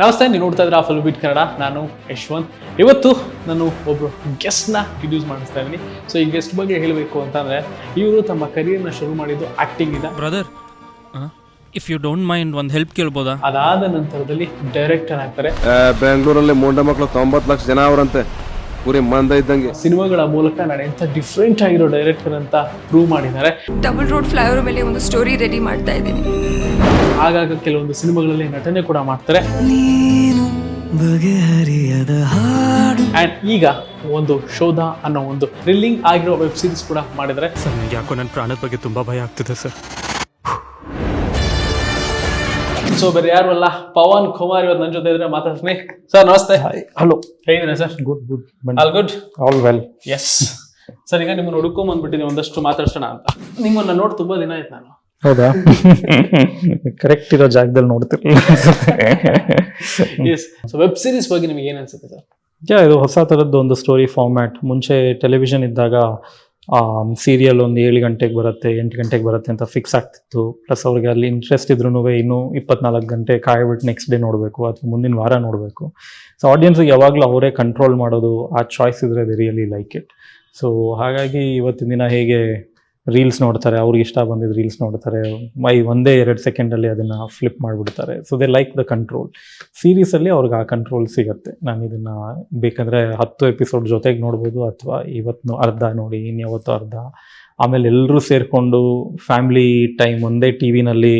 ನಮಸ್ತೆ ನೀವು ನೋಡ್ತಾ ಇದ್ರೆ ಫುಲ್ ಬಿಟ್ ಕನ್ನಡ ನಾನು ಯಶ್ವಂತ್. ಇವತ್ತು ನಾನು ಒಬ್ಬರು ಗೆಸ್ಟ್ನ ಇಂಟ್ರೊಡ್ಯೂಸ್ ಮಾಡಿಸ್ತಾ ಇದ್ದೀನಿ. ಸೊ ಈ ಗೆಸ್ಟ್ ಬಗ್ಗೆ ಹೇಳಬೇಕು ಅಂತಂದ್ರೆ ಇವರು ತಮ್ಮ ಕರಿಯರ್ನ ಶುರು ಮಾಡಿದ್ದು ಆಕ್ಟಿಂಗ್ ಇದೆ. Brother if you don't mind ಒಂದು ಹೆಲ್ಪ್ ಕೇಳ್ಬೋದಾ? ಅದಾದ ನಂತರದಲ್ಲಿ ಡೈರೆಕ್ಟರ್ ಆಗ್ತಾರೆ. ಬೆಂಗಳೂರಲ್ಲಿ ಮುಂಡ ಮಕ್ಕಳು ತೊಂಬತ್ತು ಲಕ್ಷ ಜನ ಅವರಂತೆ. ಪೂರಿ ಮಂದ ಇದ್ದಂಗೆ. ಸಿನಿಮಾಗಳ ಮೂಲಕ ನಾನು ಎಂತ ಡಿಫ್ರೆಂಟ್ ಆಗಿರೋ ಡೈರೆಕ್ಟರ್ ಅಂತ ಪ್ರೂವ್ ಮಾಡಿದ್ದಾರೆ. ಡಬಲ್ ರೋಡ್ ಫ್ಲೈಓವರ್ ಮೇಲೆ ಒಂದು ಸ್ಟೋರಿ ರೆಡಿ ಮಾಡ್ತಾ ಇದ್ದೀನಿ. ಆಗಾಗ ಕೆಲವೊಂದು ಸಿನಿಮಾಗಳಲ್ಲಿ ನಟನೆ ಕೂಡ ಮಾಡ್ತಾರೆ. ಅಂಡ್ ಈಗ ಒಂದು ಶೋಧ ಅನ್ನೋ ಒಂದು ಥ್ರಿಲ್ಲಿಂಗ್ ಆಗಿರೋ ವೆಬ್ ಸೀರೀಸ್ ಕೂಡ ಮಾಡಿದ್ದಾರೆ. ಸರ್ ನನಗೆ ಯಾಕೋ ನನ್ನ ಪ್ರಾಣದ ಬಗ್ಗೆ ತುಂಬಾ ಭಯ ಆಗ್ತಿದೆ ಸರ್. ಸೊ ಬೇರೆ ಯಾರು ಅಲ್ಲ? ಪವನ್ ಕುಮಾರ್ ಇವತ್ತು ನನ್ನ ಜೊತೆ ಇದ್ರೆ ಮಾತಾಡ್ತೀನಿ ಸರ್ ನಮಸ್ತೆ. ಹಲೋ ಹೇಗಿದ್ದೀರಾ sir? Good good all good all well yes sir ಈಗ ನಿಮ್ಮನ್ನು ಹುಡುಕೊಂಡ್ ಬಂದ್ಬಿಟ್ಟಿದ್ದೀನಿ ಒಂದಷ್ಟು ಮಾತಾಡ್ಸೋಣ ಅಂತ. ನಿಮ್ಮನ್ನ ನೋಡಿ ತುಂಬಾ ದಿನ ಆಯ್ತು ನಾನು. ಹೌದಾ? ಕರೆಕ್ಟ್ ಇರೋ ಜಾಗದಲ್ಲಿ ನೋಡ್ತಿರ್ಲಿಲ್ಲ ಎಸ್ ಸೊ ವೆಬ್ ಸೀರೀಸ್ ಬಗ್ಗೆ ನಿಮಗೆ ಏನ್ ಅನ್ಸುತ್ತೆ ಸರ್? ಯಾ ಇದು ಹೊಸ ಥರದ್ದು ಒಂದು ಸ್ಟೋರಿ ಫಾರ್ಮ್ಯಾಟ್ ಮುಂಚೆ ಟೆಲಿವಿಷನ್ ಇದ್ದಾಗ ಸೀರಿಯಲ್ ಒಂದು ಏಳು ಗಂಟೆಗೆ ಬರುತ್ತೆ, ಎಂಟು ಗಂಟೆಗೆ ಬರುತ್ತೆ ಅಂತ ಫಿಕ್ಸ್ ಆಗ್ತಿತ್ತು. ಪ್ಲಸ್ ಅವ್ರಿಗೆ ಅಲ್ಲಿ ಇಂಟ್ರೆಸ್ಟ್ ಇದ್ರೂ ಇನ್ನೂ ಇಪ್ಪತ್ನಾಲ್ಕು ಗಂಟೆ ಕಾಯ್ಬಿಟ್ಟು ನೆಕ್ಸ್ಟ್ ಡೇ ನೋಡಬೇಕು, ಅಥವಾ ಮುಂದಿನ ವಾರ ನೋಡಬೇಕು. ಸೊ ಆಡಿಯನ್ಸ್ಗೆ ಯಾವಾಗಲೂ ಅವರೇ ಕಂಟ್ರೋಲ್ ಮಾಡೋದು, ಆ ಚಾಯ್ಸ್ ಇದ್ರೆ ರಿಯಲಿ ಲೈಕ್ ಇಟ್ ಸೊ ಹಾಗಾಗಿ ಇವತ್ತಿನ ದಿನ ಹೇಗೆ ರೀಲ್ಸ್ ನೋಡ್ತಾರೆ, ಅವ್ರಿಗೆ ಇಷ್ಟ ಬಂದಿದ್ದು ರೀಲ್ಸ್ ನೋಡ್ತಾರೆ, ಮೈ ಒಂದೇ ಎರಡು ಸೆಕೆಂಡಲ್ಲಿ ಅದನ್ನು ಫ್ಲಿಪ್ ಮಾಡಿಬಿಡ್ತಾರೆ. So they like the control ಸೀರೀಸಲ್ಲಿ ಅವ್ರಿಗೆ ಆ ಕಂಟ್ರೋಲ್ ಸಿಗುತ್ತೆ. ನಾನು ಇದನ್ನು ಬೇಕಂದರೆ ಹತ್ತು ಎಪಿಸೋಡ್ ಜೊತೆಗೆ ನೋಡ್ಬೋದು ಅಥವಾ ಇವತ್ತು ಅರ್ಧ ನೋಡಿ, ಇನ್ಯಾವತ್ತು ಅರ್ಧ. ಆಮೇಲೆ ಎಲ್ಲರೂ ಸೇರಿಕೊಂಡು ಫ್ಯಾಮ್ಲಿ ಟೈಮ್ ಒಂದೇ ಟಿ ವಿನಲ್ಲಿ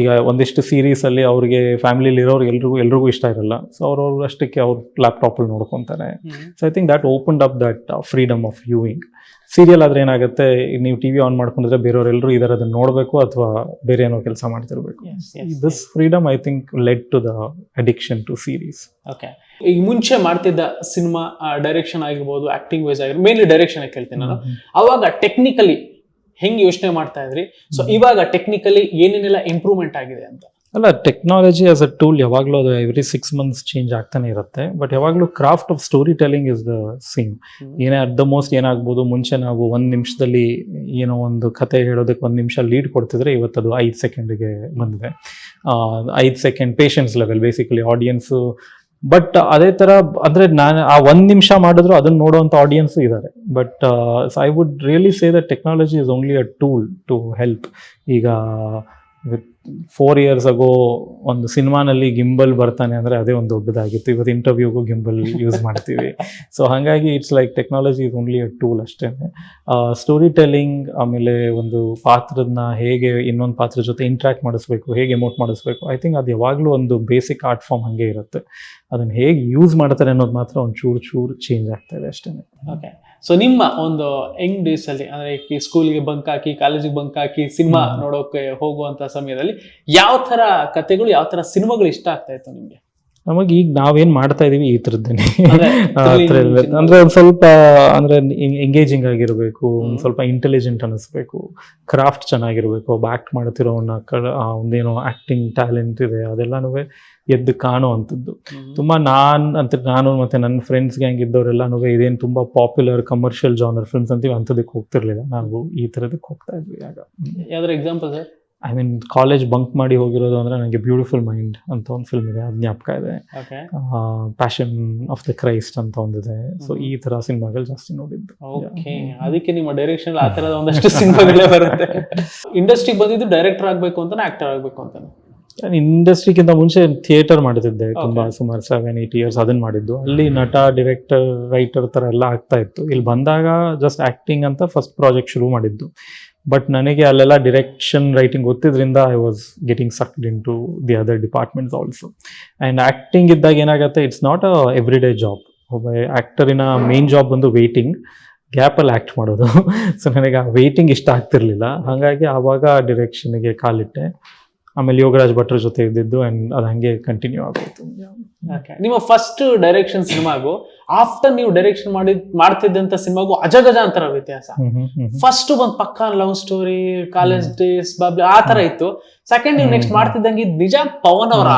ಈಗ ಒಂದಿಷ್ಟು ಸೀರೀಸಲ್ಲಿ ಅವ್ರಿಗೆ ಫ್ಯಾಮಿಲಿಲಿ ಇರೋರು ಎಲ್ರಿಗೂ ಎಲ್ರಿಗೂ ಇಷ್ಟ ಇರಲ್ಲ. ಸೊ ಅವ್ರವ್ರು ಅಷ್ಟಕ್ಕೆ ಅವ್ರು ಲ್ಯಾಪ್ಟಾಪಲ್ಲಿ ನೋಡ್ಕೊತಾರೆ. So I think that open up that freedom of viewing serial ಆದ್ರೆ ಏನಾಗುತ್ತೆ ನೀವು ಟಿ ವಿ ಆನ್ ಮಾಡ್ಕೊಂಡಿದ್ರೆ ಬೇರೆಯವರೆಲ್ಲರೂ ಇದರ ಅದನ್ನ ನೋಡಬೇಕು ಅಥವಾ ಬೇರೆ ಏನೋ ಕೆಲಸ ಮಾಡ್ತಿರ್ಬೇಕು. This freedom I think led to the addiction to series okay ಈಗ ಮುಂಚೆ ಮಾಡ್ತಿದ್ದ ಸಿನಿಮಾ ಡೈರೆಕ್ಷನ್ ಆಗಿರ್ಬೋದು ಆಕ್ಟಿಂಗ್ ವೈಸ್ ಆಗಿರ್ಬೋದು ಮೇನ್ಲಿ ಡೈರೆಕ್ಷನ್ ಕೇಳ್ತೀನಿ ನಾನು. ಅವಾಗ ಟೆಕ್ನಿಕಲಿ ಹೆಂಗ್ ಯೋಚನೆ ಮಾಡ್ತಾ ಇದ್ರಿ? ಸೊ ಇವಾಗ ಟೆಕ್ನಿಕಲಿ ಏನೇನೆಲ್ಲ ಇಂಪ್ರೂವ್ಮೆಂಟ್ ಆಗಿದೆ ಅಂತ? ಅಲ್ಲ ಟೆಕ್ನಾಲಜಿ ಆಸ್ ಅ ಟೂಲ್ ಯಾವಾಗಲೂ ಅದು ಎವ್ರಿ ಸಿಕ್ಸ್ ಮಂತ್ಸ್ ಚೇಂಜ್ ಆಗ್ತಾನೆ ಇರುತ್ತೆ. ಬಟ್ ಯಾವಾಗಲೂ craft of storytelling is the same ಏನೇ ಅಟ್ ದ ಮೋಸ್ಟ್ ಏನಾಗ್ಬೋದು ಮುಂಚೆ ನಾವು ಒಂದು ನಿಮಿಷದಲ್ಲಿ ಏನೋ ಒಂದು ಕತೆ ಹೇಳೋದಕ್ಕೆ ಒಂದು ನಿಮಿಷ ಲೀಡ್ ಕೊಡ್ತಿದ್ರೆ ಇವತ್ತು ಅದು ಐದು ಸೆಕೆಂಡ್ಗೆ ಬಂದಿದೆ. ಐದು second patience level basically audience but ಅದೇ ತರ, ಅಂದ್ರೆ ನಾನು, ಆ ಒಂದ್ ನಿಮಿಷ ಮಾಡಿದ್ರು ಅದನ್ನ ನೋಡುವಂತ ಆಡಿಯನ್ಸ್ ಇದ್ದಾರೆ but I would really say the technology is only a tool to help ಈಗ ವಿತ್ ಫೋರ್ ಇಯರ್ಸ್ ಅಗೋ ಒಂದು ಸಿನಿಮಾನಲ್ಲಿ ಗಿಂಬಲ್ ಬರ್ತಾನೆ ಅಂದರೆ ಅದೇ ಒಂದು ದೊಡ್ಡದಾಗಿತ್ತು. ಇವತ್ತು ಇಂಟರ್ವ್ಯೂಗೂ ಗಿಂಬಲ್ ಯೂಸ್ ಮಾಡ್ತೀವಿ. ಸೊ ಹಾಗಾಗಿ it's like technology is only a tool ಅಷ್ಟೇ. ಸ್ಟೋರಿ ಟೆಲ್ಲಿಂಗ್ ಆಮೇಲೆ ಒಂದು ಪಾತ್ರದನ್ನ ಹೇಗೆ ಇನ್ನೊಂದು ಪಾತ್ರದ ಜೊತೆ ಇಂಟ್ರ್ಯಾಕ್ಟ್ ಮಾಡಿಸ್ಬೇಕು, ಹೇಗೆ ಎಮೋಟ್ ಮಾಡಿಸ್ಬೇಕು ಐ ಥಿಂಕ್ ಅದು ಯಾವಾಗಲೂ ಒಂದು ಬೇಸಿಕ್ ಆರ್ಟ್ ಫಾರ್ಮ್ ಹಾಗೆ ಇರುತ್ತೆ. ಅದನ್ನು ಹೇಗೆ ಯೂಸ್ ಮಾಡ್ತಾರೆ ಅನ್ನೋದು ಮಾತ್ರ ಒಂದು ಚೂರು ಚೂರು ಚೇಂಜ್ ಆಗ್ತಾ ಇದೆ ಅಷ್ಟೇ ಓಕೆ ಸೊ ನಿಮ್ಮ ಒಂದು ಯಂಗ್ ಡೇಸ್ ಅಲ್ಲಿ ಅಂದ್ರೆ ಈ ಸ್ಕೂಲ್ಗೆ ಬಂಕ್ ಹಾಕಿ ಕಾಲೇಜಿಗೆ ಬಂಕ್ ಹಾಕಿ ಸಿನಿಮಾ ನೋಡೋಕೆ ಹೋಗುವಂಥ ಸಮಯದಲ್ಲಿ ಯಾವ ತರ ಕತೆಗಳು ಯಾವ ತರ ಸಿನಿಮಾಗಳು ಇಷ್ಟ ಆಗ್ತಾ ಇತ್ತು ನಿಮ್ಗೆ? ನಮಗೆ ಈಗ ನಾವೇನ್ ಮಾಡ್ತಾ ಇದೀವಿ ಈ ಥರದ್ದೇನೆ. ಅದೇ, ಆ thrilling ಥರ ಇರ್ಬೇಕು. cinema. ಅಂದ್ರೆ ಒಂದ್ ಸ್ವಲ್ಪ ಅಂದ್ರೆ ಎಂಗೇಜಿಂಗ್ ಆಗಿರ್ಬೇಕು ಒಂದ್ ಸ್ವಲ್ಪ ಇಂಟೆಲಿಜೆಂಟ್ ಅನಿಸ್ಬೇಕು ಕ್ರಾಫ್ಟ್ ಚೆನ್ನಾಗಿರ್ಬೇಕು ಒಬ್ಬ ಆಕ್ಟ್ ಮಾಡ್ತಿರೋನ್ನ ಒಂದೇನೋ ಆಕ್ಟಿಂಗ್ ಟ್ಯಾಲೆಂಟ್ ಇದೆ ಅದೆಲ್ಲಾನು ಎದ್ದು ಕಾಣೋ ಅಂಥದ್ದು. ತುಂಬಾ ನಾನ್ ಅಂತ ನಾನು ಮತ್ತೆ ನನ್ನ ಫ್ರೆಂಡ್ಸ್ ಗ್ಯಾಂಗ್ ಇದ್ದವರೆಲ್ಲಾನು ಇದೇನು ತುಂಬಾ ಪಾಪ್ಯುಲರ್ ಕಮರ್ಷಿಯಲ್ ಜಾನರ್ ಫಿಲ್ಮ್ಸ್ ಅಂತೀವಿ ಅಂಥದಕ್ಕೆ ಹೋಗ್ತಿರ್ಲಿಲ್ಲ. ನಾವು ಈ ಥರದಕ್ಕೆ ಹೋಗ್ತಾ ಇದ್ವಿ ಆಗ. ಯಾವ್ದಾರ example sir? I mean college bunk ಮಾಡಿ ಹೋಗಿರೋದು ಅಂದ್ರೆ ನನಗೆ ಬ್ಯೂಟಿಫುಲ್ ಮೈಂಡ್ ಅಂತ ಒಂದು ಫಿಲ್ಮ್ ಇದೆ. ಅದು ಜ್ಞಾಪಕ ಇದೆ. ಆ ಪ್ಯಾಷನ್ ಆಫ್ ದ ಕ್ರೈಸ್ಟ್ ಅಂತ ಒಂದಿದೆ ಸೊ ಈ ತರ ಸಿನಿಮಾಗಳು ಜಾಸ್ತಿ ನೋಡಿದ್ದು. ಓಕೆ ಅದಕ್ಕೆ ನಿಮ್ಮ ಡೈರೆಕ್ಷನ್ ಆ ತರ ಒಂದಷ್ಟು ಸಿನಿಮಾಗಳೇ ಬರುತ್ತೆ. ಇಂಡಸ್ಟ್ರಿಗೆ ಬಂದಿದ್ದು ಡೈರೆಕ್ಟರ್ ಆಗ್ಬೇಕು ಅಂತಾನೆ ಆಕ್ಟರ್ ಆಗ್ಬೇಕು ನಾನು ಇಂಡಸ್ಟ್ರಿಗಿಂತ ಮುಂಚೆ ಥಿಯೇಟರ್ ಮಾಡ್ತಿದ್ದೆ ತುಂಬಾ ಸುಮಾರು ಸೆವೆನ್ ಏಟ್ ಇಯರ್ಸ್ ಅದನ್ನ ಮಾಡಿದ್ದು. ಅಲ್ಲಿ ನಟ ಡಿರೆಕ್ಟರ್ ರೈಟರ್ ತರ ಎಲ್ಲ ಆಗ್ತಾ ಇತ್ತು. ಇಲ್ಲಿ ಬಂದಾಗ ಜಸ್ಟ್ ಆಕ್ಟಿಂಗ್ ಅಂತ ಫಸ್ಟ್ ಪ್ರಾಜೆಕ್ಟ್ ಶುರು ಮಾಡಿದ್ದು. ಬಟ್ ನನಗೆ ಅಲ್ಲೆಲ್ಲ direction writing ಗೊತ್ತಿದ್ರಿಂದ I was getting sucked into the other departments also and acting ಇದ್ದಾಗ ಏನಾಗುತ್ತೆ it's not a everyday job ಒಬ್ಬ ಆ್ಯಕ್ಟರಿನ ಮೇನ್ ಜಾಬ್ ಬಂದು ವೇಟಿಂಗ್ ಗ್ಯಾಪಲ್ಲಿ ಆ್ಯಕ್ಟ್ ಮಾಡೋದು. ಸೊ ನನಗೆ ಆ ವೇಟಿಂಗ್ ಇಷ್ಟ ಆಗ್ತಿರ್ಲಿಲ್ಲ. ಹಾಗಾಗಿ ಆವಾಗ ಡಿರೆಕ್ಷನ್ಗೆ ಕಾಲಿಟ್ಟೆ. ಆಮೇಲೆ ಯೋಗರಾಜ್ ಭಟ್ರ ಜೊತೆ ಇದ್ದಿದ್ದು ಆ್ಯಂಡ್ ಅದು ಹಂಗೆ ಕಂಟಿನ್ಯೂ ಆಗೋಯ್ತು. ನಿಮ್ಮ ಫಸ್ಟ್ ಡೈರೆಕ್ಷನ್ ಸಿನಿಮಾಗೂ ಆಫ್ಟರ್ ನೀವು ಡೈರೆಕ್ಷನ್ ಮಾಡಿ ಮಾಡ್ತಿದ್ದಂತ ಸಿನಿಮಾಗೂ ವ್ಯತ್ಯಾಸ. ಹ್ಮ್ ಹ್ಮ್ ಹ್ಮ್. ಫಸ್ಟ್ ಬಂದ್ ಪಕ್ಕ ಲವ್ ಸ್ಟೋರಿ ಕಾಲೇಜ್ ಡೇಸ್ ಬಾಬ್ಲಿ ಆ ತರ ಇತ್ತು. ಸೆಕೆಂಡ್ ನೀವು ನೆಕ್ಸ್ಟ್ ಮಾಡ್ತಿದ್ದಂಗೆ ಇದ್ ನಿಜ ಪವನ್ ಅವರ.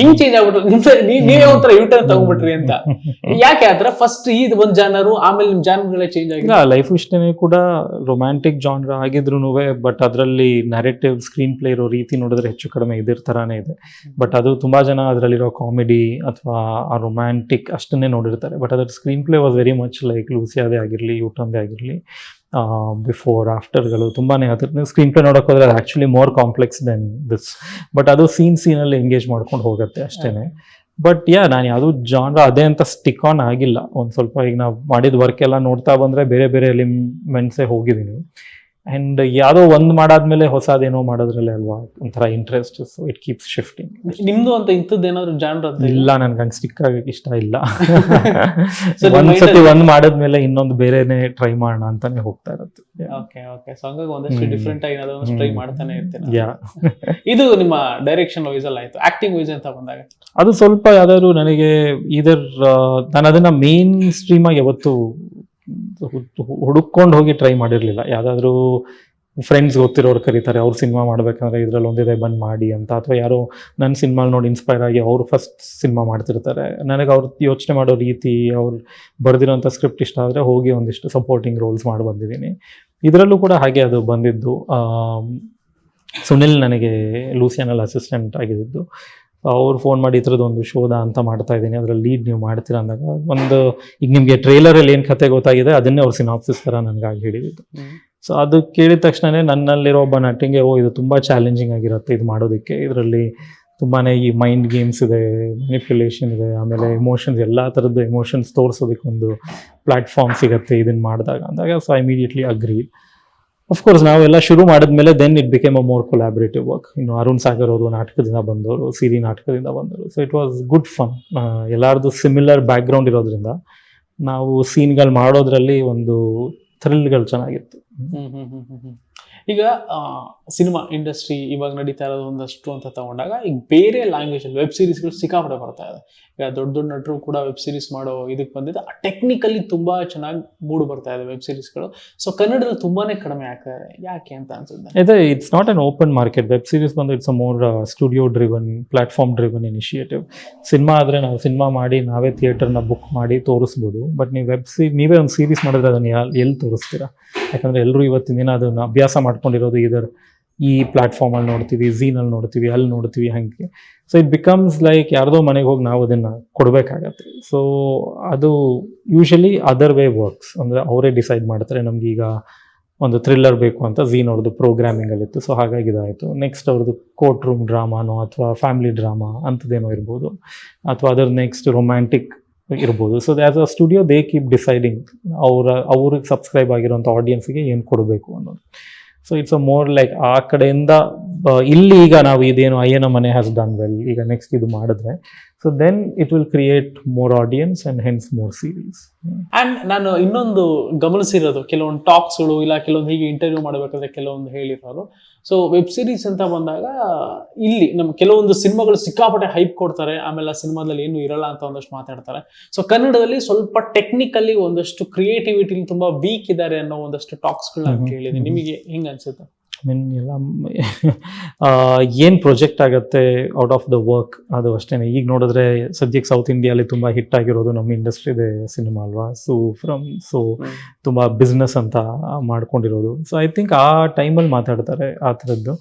ಹಿಂಗ್ ಚೇಂಜ್ ಆಗ್ಬಿಟ್ರು. ನಿಮ್ ನೀವೇ ಒಂಥರ ಯೂಟರ್ನ್ ತಗೊಂಡ್ಬಿಟ್ರಿ ಅಂತ. ಯಾಕೆ ಆದ್ರೆ ಫಸ್ಟ್ ಈ ಒಂದ್ ಜಾನರು ಆಮೇಲೆ ನಿಮ್ ಜಾನರ್ಗಳೇ ಚೇಂಜ್ ಆಗಿಲ್ಲ ಆಗಿದೆ ಲೈಫ್ ಇಷ್ಟನೇ ಕೂಡ ರೊಮ್ಯಾಂಟಿಕ್ ಜಾನ್ರ ಆಗಿದ್ರು ಬಟ್ ಅದರಲ್ಲಿ ನರೇಟಿವ್ ಸ್ಕ್ರೀನ್ ಪ್ಲೇ ಇರೋ ರೀತಿ ನೋಡಿದ್ರೆ ಹೆಚ್ಚು ಕಡಿಮೆ ಇದ್ರ ತರಾನೇ ಇದೆ. ಬಟ್ ಅದು ತುಂಬಾ ಜನ ಅದರಲ್ಲಿರೋ ಕಾಮಿಡಿ ಅಥವಾ ಆ ರೊಮ್ಯಾಂಟಿಕ್ ಅಷ್ಟನ್ನೇ ನೋಡಿರ್ತಾರೆ. ಬಟ್ ಅದರ screenplay was very much like ಲೂಸಿಯಾದೇ ಆಗಿರಲಿ ಯೂಟಂದೇ ಆಗಿರಲಿ ಬಿಫೋರ್ ಆಫ್ಟರ್ಗಳು ತುಂಬಾ ಅದ್ರ ಸ್ಕ್ರೀನ್ ಪ್ಲೇ ನೋಡೋಕೆ ಹೋದ್ರೆ ಅದು actually more complex than this but ಅದು ಸೀನ್ ಸೀನಲ್ಲಿ ಎಂಗೇಜ್ ಮಾಡ್ಕೊಂಡು ಹೋಗುತ್ತೆ ಅಷ್ಟೇ ಬಟ್ ಯಾ ನಾನು ಯಾವುದು ಜಾನ್ರ ಅದೇ ಅಂತ ಸ್ಟಿಕ್ ಆನ್ ಆಗಿಲ್ಲ. ಒಂದು ಸ್ವಲ್ಪ ಈಗ ನಾವು ಮಾಡಿದ ವರ್ಕ್ ಎಲ್ಲ ನೋಡ್ತಾ ಬಂದರೆ ಬೇರೆ ಬೇರೆ ಎಲಿಮೆಂಟ್ಸೇ ಹೋಗಿದ್ದೀನಿ ಆ್ಯಂಡ್ ಯಾವುದೋ ಒಂದು ಮಾಡಾದ್ಮೇಲೆ ಹೊಸದೇನೋ ಮಾಡೋದ್ರಲ್ಲೇ ಅಲ್ವಾ? ಒಂಥರ interest so it keeps shifting ನಿಮ್ದು ಅಂತ ಇಂಥದ್ದು ಏನಾದ್ರು ಜಾನರ್ ಅಂತ ಇಲ್ಲ ನನ್ಗೆ ಹಂಗೆ ಸ್ಟಿಕ್ ಆಗಕ್ಕೆ ಇಷ್ಟ ಇಲ್ಲ. ಒಂದ್ಸತಿ ಒಂದ್ ಮಾಡಿದ್ಮೇಲೆ ಇನ್ನೊಂದು ಬೇರೆನೆ ಟ್ರೈ ಮಾಡೋಣ ಅಂತಾನೆ ಹೋಗ್ತಾ ಇರುತ್ತೆ. ಓಕೆ ಓಕೆ ಸೊ ಹಂಗಾಗಿ ಒಂದಷ್ಟು. ಡಿಫ್ರೆಂಟ್ ಆಗಿ ಏನಾದ್ರು ಒಂದು ಟ್ರೈ ಮಾಡ್ತಾನೆ ಇರ್ತೀನಿ. ಯಾ ಇದು ನಿಮ್ಮ ಡೈರೆಕ್ಷನ್ ವೈಸ್ ಅಲ್ಲಿ ಆಯ್ತು. ಆಕ್ಟಿಂಗ್ ವೈಸ್ ಅಂತ ಬಂದಾಗ? ಅದು ಸ್ವಲ್ಪ ಯಾವ್ದಾದ್ರು ನನಗೆ ಇದರ್ ನಾನು ಅದನ್ನ ಮೇನ್ ಸ್ಟ್ರೀಮ್ ಆಗಿ ಯಾವತ್ತು ಹುಡುಕೊಂಡು ಹೋಗಿ ಟ್ರೈ ಮಾಡಿರಲಿಲ್ಲ. ಯಾವುದಾದ್ರೂ ಫ್ರೆಂಡ್ಸ್ ಗೊತ್ತಿರೋರು ಕರೀತಾರೆ, ಅವ್ರು ಸಿನಿಮಾ ಮಾಡ್ಬೇಕಂದ್ರೆ ಇದ್ರಲ್ಲಿ ಒಂದಿದೆ, ಬಂದ್ ಮಾಡಿ ಅಂತ. ಅಥವಾ ಯಾರೋ ನನ್ನ ಸಿನಿಮಾ ನೋಡಿ ಇನ್ಸ್ಪೈರ್ ಆಗಿ ಅವರು ಫಸ್ಟ್ ಸಿನಿಮಾ ಮಾಡ್ತಿರ್ತಾರೆ. ನನಗೆ ಅವ್ರು ಯೋಚನೆ ಮಾಡೋ ರೀತಿ, ಅವ್ರು ಬರೆದಿರೋಂಥ ಸ್ಕ್ರಿಪ್ಟ್ ಇಷ್ಟ ಆದರೆ ಹೋಗಿ ಒಂದಿಷ್ಟು ಸಪೋರ್ಟಿಂಗ್ ರೋಲ್ಸ್ ಮಾಡಿ ಬಂದಿದ್ದೀನಿ. ಇದರಲ್ಲೂ ಕೂಡ ಹಾಗೆ ಅದು ಬಂದಿದ್ದು. ಸುನಿಲ್ ನನಗೆ ಲೂಸಿಯಾನಲ್ಲಿ ಅಸಿಸ್ಟೆಂಟ್ ಆಗಿದ್ದು. ಅವ್ರು ಫೋನ್ ಮಾಡಿ ಈ ಥರದ್ದು ಒಂದು ಶೋಧ ಅಂತ ಮಾಡ್ತಾ ಇದ್ದೀನಿ. ಅದರಲ್ಲಿ ಲೀಡ್ ನೀವು ಮಾಡ್ತೀರಾ ಅಂದಾಗ ಒಂದು ಈಗ ನಿಮಗೆ ಟ್ರೇಲರಲ್ಲಿ ಏನು ಕತೆ ಗೊತ್ತಾಗಿದೆ ಅದನ್ನೇ ಅವ್ರು ಸಿನಾಪ್ಸಿಸ್ ಥರ ನನಗಾಗಿ ಹೇಳಿದ್ದು ಸೊ ಅದು ಕೇಳಿದ ತಕ್ಷಣವೇ ನನ್ನಲ್ಲಿರೋ ಒಬ್ಬ ನಟಿಂಗೆ ಓ ಇದು ತುಂಬ ಚಾಲೆಂಜಿಂಗ್ ಆಗಿರುತ್ತೆ ಇದು ಮಾಡೋದಕ್ಕೆ. ಇದರಲ್ಲಿ ತುಂಬಾ ಈ ಮೈಂಡ್ ಗೇಮ್ಸ್ ಇದೆ ಮ್ಯಾನಿಪ್ಯುಲೇಷನ್ ಇದೆ ಆಮೇಲೆ ಎಮೋಷನ್ಸ್ ಎಲ್ಲ ಥರದ್ದು ಎಮೋಷನ್ಸ್ ತೋರಿಸೋದಕ್ಕೆ ಒಂದು ಪ್ಲಾಟ್ಫಾರ್ಮ್ ಸಿಗುತ್ತೆ ಇದನ್ನು ಮಾಡಿದಾಗ. ಅಂದಾಗ ಸೊ ಇಮಿಡಿಯೇಟ್ಲಿ ಅಗ್ರಿ ಅಫ್ಕೋರ್ಸ್ ನಾವೆಲ್ಲ ಶುರು ಮಾಡಿದ್ಮೇಲೆ then it became a more collaborative work ಇನ್ನು ಅರುಣ್ ಸಾಗರ್ ಅವರು ನಾಟಕದಿಂದ ಬಂದವರು, ಸಿರಿ ನಾಟಕದಿಂದ ಬಂದವರು. So it was good fun ಎಲ್ಲರದು ಸಿಮಿಲರ್ ಬ್ಯಾಕ್ಗ್ರೌಂಡ್ ಇರೋದ್ರಿಂದ ನಾವು ಸೀನ್ಗಳು ಮಾಡೋದ್ರಲ್ಲಿ ಒಂದು ಥ್ರಿಲ್ಗಳು ಚೆನ್ನಾಗಿತ್ತು. ಈಗ ಸಿನಿಮಾ ಇಂಡಸ್ಟ್ರಿ ಇವಾಗ ನಡೀತಾ ಇರೋದು ಒಂದಷ್ಟು ಅಂತ ತಗೊಂಡಾಗ ಈಗ ಬೇರೆ ಲ್ಯಾಂಗ್ವೇಜ್ ಅಲ್ಲಿ ವೆಬ್ ಸೀರೀಸ್ಗಳು ಸಿಕ್ಕಾಪಟ್ಟೆ ಬರ್ತಾ ಇದೆ. ಈಗ ದೊಡ್ಡ ದೊಡ್ಡ ನಟರು ಕೂಡ ವೆಬ್ ಸೀರೀಸ್ ಮಾಡೋ ಇದಕ್ಕೆ ಬಂದಿದೆ ಟೆಕ್ನಿಕಲಿ ತುಂಬ ಚೆನ್ನಾಗಿ ಮೂಡ್ ಬರ್ತಾ ಇದೆ ವೆಬ್ ಸೀರೀಸ್ಗಳು ಸೊ ಕನ್ನಡದಲ್ಲಿ ತುಂಬಾನೇ ಕಡಿಮೆ ಆಗ್ತಾ ಯಾಕೆ ಅಂತ ಅನ್ಸುತ್ತೆ? ಇದೆ it's not an open market web series ಬಂದು it's a more studio driven platform driven initiative cinema ಆದರೆ ನಾವು ಸಿನಿಮಾ ಮಾಡಿ ನಾವೇ ಥಿಯೇಟರ್ನ ಬುಕ್ ಮಾಡಿ ತೋರಿಸ್ಬೋದು. ಬಟ್ ನೀವು ವೆಬ್ ನೀವೇ ಒಂದು ಸೀರೀಸ್ ಮಾಡಿದ್ರೆ ಅದನ್ನು ಎಲ್ಲಿ ತೋರಿಸ್ತೀರಾ? ಯಾಕಂದರೆ ಎಲ್ಲರೂ ಇವತ್ತಿನ ದಿನ ಅದನ್ನು ಅಭ್ಯಾಸ ಮಾಡ್ಕೊಂಡಿರೋದು ಇದರ್ ಈ ಪ್ಲಾಟ್ಫಾರ್ಮಲ್ಲಿ ನೋಡ್ತೀವಿ ಝೀನಲ್ಲಿ ನೋಡ್ತೀವಿ, ಅಲ್ಲಿ ನೋಡ್ತೀವಿ ಹಾಗೆ. ಸೊ ಇಟ್ ಬಿಕಮ್ಸ್ ಲೈಕ್ ಯಾರ್ದೋ ಮನೆಗೆ ಹೋಗಿ ನಾವು ಅದನ್ನು ಕೊಡಬೇಕಾಗತ್ತೆ. ಸೊ ಅದು ಯೂಶಲಿ ಅದರ್ ವೇ ವರ್ಕ್ಸ್ ಅಂದರೆ ಅವರೇ ಡಿಸೈಡ್ ಮಾಡ್ತಾರೆ, ನಮ್ಗೆ ಈಗ ಒಂದು ಥ್ರಿಲ್ಲರ್ ಬೇಕು ಅಂತ ಝೀನ್ ಅವ್ರದ್ದು ಪ್ರೋಗ್ರಾಮಿಂಗಲ್ಲಿತ್ತು ಸೊ ಹಾಗಾಗಿ ಇದಾಯಿತು. ನೆಕ್ಸ್ಟ್ ಅವ್ರದ್ದು ಕೋರ್ಟ್ ರೂಮ್ ಡ್ರಾಮಾನೋ ಅಥವಾ ಫ್ಯಾಮಿಲಿ ಡ್ರಾಮಾ ಅಂಥದ್ದೇನೋ ಇರ್ಬೋದು. ಅಥವಾ ಅದರ ನೆಕ್ಸ್ಟ್ ರೊಮ್ಯಾಂಟಿಕ್ ಇರ್ಬೋದು. So as a studio they keep deciding ಅವರ, ಅವ್ರಿಗೆ ಸಬ್ಸ್ಕ್ರೈಬ್ ಆಗಿರೋಂಥ ಆಡಿಯನ್ಸ್ಗೆ ಏನು ಕೊಡಬೇಕು ಅನ್ನೋದು. So it's a more like ಆ ಕಡೆಯಿಂದ ಇಲ್ಲಿ ಈಗ ನಾವು ಇದೇನು, ಅಯ್ಯನ ಮನೆ ವೆಲ್ ಈಗ ನೆಕ್ಸ್ಟ್ ಇದು ಮಾಡಿದ್ರೆ so then it will create more audience and hence more series and ನಾನು ಇನ್ನೊಂದು ಗಮನಿಸಿರೋದು ಕೆಲವೊಂದು ಟಾಕ್ಸ್ಗಳು ಇಲ್ಲ ಕೆಲವೊಂದು ಹೀಗೆ ಇಂಟರ್ವ್ಯೂ ಮಾಡಬೇಕಾದ್ರೆ ಕೆಲವೊಂದು ಹೇಳಿರೋರು. ಸೊ ವೆಬ್ ಸೀರೀಸ್ ಅಂತ ಬಂದಾಗ ಇಲ್ಲಿ ನಮ್ಮ ಕೆಲವೊಂದು ಸಿನಿಮಾಗಳು ಸಿಕ್ಕಾಪಟ್ಟೆ ಹೈಪ್ ಕೊಡ್ತಾರೆ ಆಮೇಲೆ ಆ ಸಿನಿಮಾದಲ್ಲಿ ಏನು ಇರಲ್ಲ ಅಂತ ಒಂದಷ್ಟು ಮಾತಾಡ್ತಾರೆ. ಸೊ ಕನ್ನಡದಲ್ಲಿ ಸ್ವಲ್ಪ ಟೆಕ್ನಿಕಲಿ ಒಂದಷ್ಟು ಕ್ರಿಯೇಟಿವಿಟಿ ತುಂಬಾ ವೀಕ್ ಇದ್ದಾರೆ ಅನ್ನೋ ಒಂದಷ್ಟು ಟಾಕ್ಸ್ಗಳನ್ನ ಕೇಳಿದೆ ನಿಮಗೆ ಹೆಂಗ ಅನ್ಸುತ್ತೆ? ಮೀನ್ ಎಲ್ಲ ಏನು ಪ್ರೊಜೆಕ್ಟ್ ಆಗುತ್ತೆ ಔಟ್ ಆಫ್ ದ ವರ್ಕ್ ಅದು ಅಷ್ಟೇ ಈಗ ನೋಡಿದ್ರೆ ಸದ್ಯಕ್ಕೆ ಸೌತ್ ಇಂಡಿಯಲ್ಲಿ ತುಂಬ ಹಿಟ್ ಆಗಿರೋದು ನಮ್ಮ ಇಂಡಸ್ಟ್ರಿದೆ ಸಿನಿಮಾ ಅಲ್ವಾ? ಸೊ ಫ್ರಮ್ ಸೊ ತುಂಬ ಬಿಸ್ನೆಸ್ ಅಂತ ಮಾಡ್ಕೊಂಡಿರೋದು. ಸೊ ಐ ಥಿಂಕ್ ಆ ಟೈಮಲ್ಲಿ ಮಾತಾಡ್ತಾರೆ ಆ ಥರದ್ದು.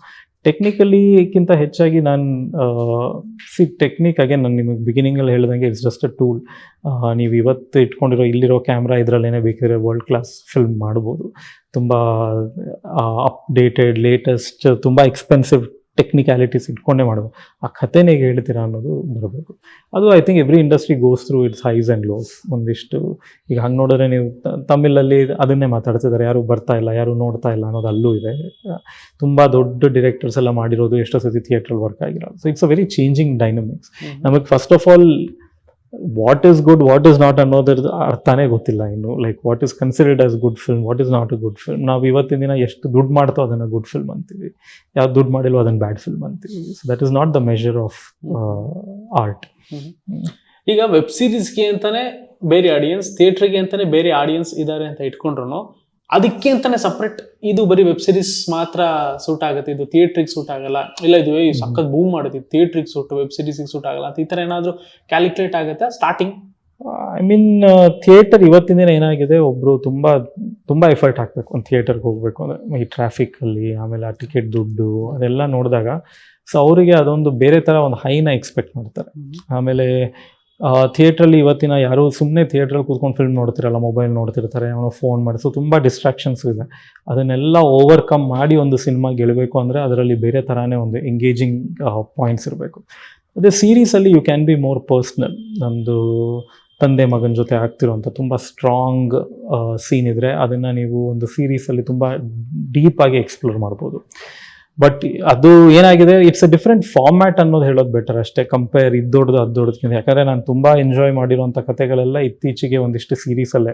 ಟೆಕ್ನಿಕಲಿಕ್ಕಿಂತ ಹೆಚ್ಚಾಗಿ ನಾನು ಸಿ ಟೆಕ್ನಿಕ್ ಆಗಿ ನಾನು ನಿಮಗೆ ಬಿಗಿನಿಂಗಲ್ಲಿ ಹೇಳ್ದಂಗೆ ಇಟ್ಸ್ ಜಸ್ಟ್ ಅ ಟೂಲ್ ನೀವು ಇವತ್ತು ಇಟ್ಕೊಂಡಿರೋ ಇಲ್ಲಿರೋ ಕ್ಯಾಮ್ರಾ ಇದರಲ್ಲೇ ಬೇಕಿದ್ರೆ ವರ್ಲ್ಡ್ ಕ್ಲಾಸ್ ಫಿಲ್ಮ್ ಮಾಡ್ಬೋದು. ತುಂಬ ಅಪ್ಡೇಟೆಡ್ ಲೇಟೆಸ್ಟ್ ತುಂಬ ಎಕ್ಸ್ಪೆನ್ಸಿವ್ ಟೆಕ್ನಿಕ್ಯಾಲಿಟೀಸ್ ಇಟ್ಕೊಂಡೇ ಮಾಡಬೇಕು ಆ ಕಥೆನೇ ಹೇಗೆ ಹೇಳ್ತೀರಾ ಅನ್ನೋದು ಬರಬೇಕು. ಅದು I think every industry goes through its highs and lows ಒಂದಿಷ್ಟು. ಈಗ ಹಂಗೆ ನೋಡಿದ್ರೆ ನೀವು ತಮಿಳಲ್ಲಿ ಅದನ್ನೇ ಮಾತಾಡ್ತಿದ್ದಾರೆ. ಯಾರು ಬರ್ತಾ ಇಲ್ಲ ಯಾರು ನೋಡ್ತಾ ಇಲ್ಲ ಅನ್ನೋದು ಅಲ್ಲೂ ಇದೆ. ತುಂಬ ದೊಡ್ಡ ಡಿರೆಕ್ಟರ್ಸ್ ಎಲ್ಲ ಮಾಡಿರೋದು ಎಷ್ಟೋ ಸತಿ ಥಿಯೇಟ್ರಲ್ಲಿ ವರ್ಕ್ ಆಗಿರೋದು. So it's a very changing dynamics ನಮಗೆ first of all what is good what is not ಅನ್ನೋದ್ರದ್ದು ಅರ್ಥನೇ ಗೊತ್ತಿಲ್ಲ ಇನ್ನು. Like what is considered as good film what is not a good film ನಾವು ಇವತ್ತಿನ ದಿನ ಎಷ್ಟು ದುಡ್ಡು ಮಾಡ್ತೋ ಅದನ್ನು ಗುಡ್ ಫಿಲ್ಮ್ ಅಂತೀವಿ. ಯಾವ್ದು ದುಡ್ಡು ಮಾಡಿಲ್ವೋ ಅದನ್ನು ಬ್ಯಾಡ್ ಫಿಲ್ಮ್ ಅಂತೀವಿ. So that is not the measure of art ಈಗ ವೆಬ್ ಸೀರೀಸ್ಗೆ ಅಂತಾನೆ ಬೇರೆ ಆಡಿಯನ್ಸ್ ಥಿಯೇಟ್ರಿಗೆ ಅಂತಾನೆ ಬೇರೆ ಆಡಿಯನ್ಸ್ ಇದ್ದಾರೆ ಅಂತ ಇಟ್ಕೊಂಡ್ರು ಅದಕ್ಕೆ ಅಂತಾನೆ ಸಪ್ರೇಟ್ ಇದು ಬರೀ ವೆಬ್ ಸೀರೀಸ್ ಮಾತ್ರ ಸೂಟ್ ಆಗುತ್ತೆ ಇದು ಥಿಯೇಟ್ರಿಗೆ ಸೂಟ್ ಆಗಲ್ಲ. ಇಲ್ಲ ಇದು ಸಖತ್ ಬೂಮ್ ಮಾಡುತ್ತೆ ಥಿಯೇಟ್ರಿಗೆ ಸೂಟ್ ವೆಬ್ ಸೀರೀಸಿಗೆ ಸೂಟ್ ಆಗಲ್ಲ. ಅಂತ ಈ ಥರ ಏನಾದರೂ ಕ್ಯಾಲ್ಕುಲೇಟ್ ಆಗುತ್ತೆ ಸ್ಟಾರ್ಟಿಂಗ್ ಐ ಮೀನ್ ಥಿಯೇಟರ್ ಇವತ್ತಿನ ದಿನ ಏನಾಗಿದೆ ಒಬ್ರು ತುಂಬಾ ತುಂಬಾ ಎಫರ್ಟ್ ಹಾಕ್ಬೇಕು ಒಂದು ಥಿಯೇಟರ್ಗೆ ಹೋಗ್ಬೇಕು ಅಂದ್ರೆ ಈ ಟ್ರಾಫಿಕ್ ಅಲ್ಲಿ ಆಮೇಲೆ ಆ ಟಿಕೆಟ್ ದುಡ್ಡು ಅದೆಲ್ಲ ನೋಡಿದಾಗ ಸೊ ಅವರಿಗೆ ಅದೊಂದು ಬೇರೆ ತರ ಒಂದು ಹೈನ ಎಕ್ಸ್ಪೆಕ್ಟ್ ಮಾಡ್ತಾರೆ. ಆಮೇಲೆ ಥಿಯೇಟ್ರಲ್ಲಿ ಇವತ್ತಿನ ಯಾರು ಸುಮ್ಮನೆ ಥಿಯೇಟ್ರಲ್ಲಿ ಕೂತ್ಕೊಂಡು ಫಿಲ್ಮ್ ನೋಡ್ತಿರಲ್ಲ ಮೊಬೈಲ್ ನೋಡ್ತಿರ್ತಾರೆ ಅವನು ಫೋನ್ ಮಾಡಿ. ಸೊ ತುಂಬ ಡಿಸ್ಟ್ರಾಕ್ಷನ್ಸ್ ಇದೆ. ಅದನ್ನೆಲ್ಲ ಓವರ್ಕಮ್ ಮಾಡಿ ಒಂದು ಸಿನಿಮಾ ಗೆಲ್ಲಬೇಕು ಅಂದರೆ ಅದರಲ್ಲಿ ಬೇರೆ ಥರನೇ ಒಂದು ಎಂಗೇಜಿಂಗ್ ಪಾಯಿಂಟ್ಸ್ ಇರಬೇಕು. ಅದೇ ಸೀರೀಸಲ್ಲಿ you can be more personal ನಮ್ಮದು ತಂದೆ ಮಗನ ಜೊತೆ ಆಗ್ತಿರೋಂಥ ತುಂಬ ಸ್ಟ್ರಾಂಗ್ ಸೀನ್ ಇದ್ದರೆ ಅದನ್ನು ನೀವು ಒಂದು ಸೀರೀಸಲ್ಲಿ ತುಂಬ ಡೀಪಾಗಿ ಎಕ್ಸ್ಪ್ಲೋರ್ ಮಾಡ್ಬೋದು. ಬಟ್ ಅದು ಏನಾಗಿದೆ ಇಟ್ಸ್ ಅ ಡಿಫ್ರೆಂಟ್ ಫಾರ್ಮ್ಯಾಟ್ ಅನ್ನೋದು ಹೇಳೋದು ಬೆಟರ್ ಅಷ್ಟೇ. ಕಂಪೇರ್ ಇದ್ದೊಡ್ದು ಅದು ದೊಡ್ಡದಕ್ಕಿಂತ ಯಾಕಂದರೆ ನಾನು ತುಂಬ ಎಂಜಾಯ್ ಮಾಡಿರೋಂಥ ಕಥೆಗಳೆಲ್ಲ ಇತ್ತೀಚೆಗೆ ಒಂದಿಷ್ಟು ಸೀರೀಸಲ್ಲೇ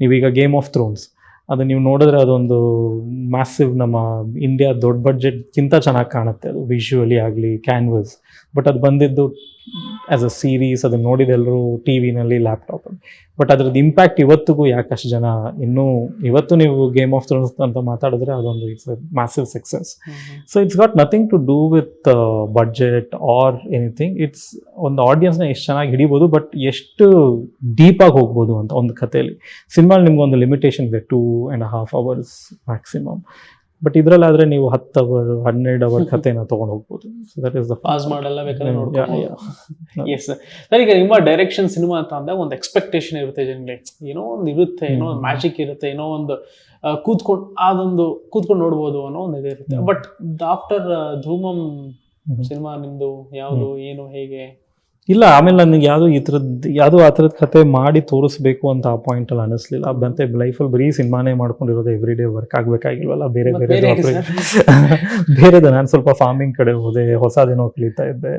ನೀವೀಗ ಗೇಮ್ ಆಫ್ ಥ್ರೋನ್ಸ್ ಅದು ನೀವು ನೋಡಿದ್ರೆ ಅದೊಂದು ಮ್ಯಾಸಿವ್ ನಮ್ಮ ಇಂಡಿಯಾ ದೊಡ್ಡ ಬಡ್ಜೆಟ್ಗಿಂತ ಚೆನ್ನಾಗಿ ಕಾಣುತ್ತೆ. ಅದು ವಿಶ್ವಲಿ ಆಗಲಿ ಕ್ಯಾನ್ವಸ್ ಬಟ್ ಅದು ಬಂದಿದ್ದು ಆ್ಯಸ್ ಅ ಸೀರೀಸ್ ಅದನ್ನು ನೋಡಿದೆಲ್ಲರೂ ಟಿ ವಿನಲ್ಲಿ ಲ್ಯಾಪ್ಟಾಪ್ ಬಟ್ ಅದ್ರದ್ದು ಇಂಪ್ಯಾಕ್ಟ್ ಇವತ್ತಿಗೂ ಯಾಕಷ್ಟು ಜನ ಇನ್ನೂ ಇವತ್ತು ನೀವು ಗೇಮ್ ಆಫ್ ಥ್ರೋನ್ಸ್ ಅಂತ ಮಾತಾಡಿದ್ರೆ ಅದೊಂದು it's massive success so it's got nothing to do with budget or anything it's ಒಂದು ಆಡಿಯನ್ಸ್ನ ಎಷ್ಟು ಚೆನ್ನಾಗಿ ಹಿಡಿಬೋದು ಬಟ್ ಎಷ್ಟು ಡೀಪಾಗಿ ಹೋಗ್ಬೋದು ಅಂತ ಒಂದು ಕಥೆಯಲ್ಲಿ. ಸಿನಿಮಾಲಿ ನಿಮ್ಗೆ ಒಂದು ಲಿಮಿಟೇಷನ್ ಇದೆ two and half hours maximum but ಇದರಲ್ಲಾದರೆ ನೀವು ಹತ್ತು ಅವರ್ ಹನ್ನೆರಡು ಅವರ್ ಕಥೆನ ತಗೊಂಡು ಹೋಗ್ಬೋದು so that is the pause ಮಾಡಲ್ಲ ಬೇಕಾದ್ರೆ ನೋಡ್ಕೊಂಡು. ಎಸ್ ಸರ್ ಈಗ ನಿಮ್ಮ ಡೈರೆಕ್ಷನ್ ಸಿನಿಮಾ ಅಂತ ಅಂದಾಗ ಒಂದು ಎಕ್ಸ್ಪೆಕ್ಟೇಷನ್ ಇರುತ್ತೆ ಜನಗಳಿಗೆ ಏನೋ ಒಂದು ಇರುತ್ತೆ ಏನೋ ಒಂದು ಮ್ಯಾಜಿಕ್ ಇರುತ್ತೆ ಏನೋ ಒಂದು ಕೂತ್ಕೊಂಡು ಅದೊಂದು ಕೂತ್ಕೊಂಡು ನೋಡ್ಬೋದು ಅನ್ನೋ ಒಂದು ಇದಿರುತ್ತೆ. ಬಟ್ ಆಫ್ಟರ್ ಧೂಮಂ ಸಿನಿಮಾ ನಿಮ್ದು ಯಾವುದು ಏನು ಹೇಗೆ? ಇಲ್ಲ ಆಮೇಲೆ ನನಗೆ ಯಾವುದು ಈ ಥರದ್ದು ಯಾವುದು ಆ ಥರದ ಕತೆ ಮಾಡಿ ತೋರಿಸ್ಬೇಕು ಅಂತ ಆ ಪಾಯಿಂಟಲ್ಲಿ ಅನಿಸ್ಲಿಲ್ಲ ಮತ್ತೆ ಲೈಫಲ್ಲಿ ಬರೀ ಸಿನಿಮಾನೇ ಮಾಡ್ಕೊಂಡಿರೋದು ಎವ್ರಿ ಡೇ ವರ್ಕ್ ಆಗಬೇಕಾಗಿಲ್ವಲ್ಲ? ಬೇರೆ ಬೇರೆ ಬೇರೆ ಬೇರೆದು ನಾನು ಸ್ವಲ್ಪ ಫಾರ್ಮಿಂಗ್ ಕಡೆ ಹೋದೆ ಹೊಸದೇನೋ ಕಲಿತಾ ಇದ್ದೆ.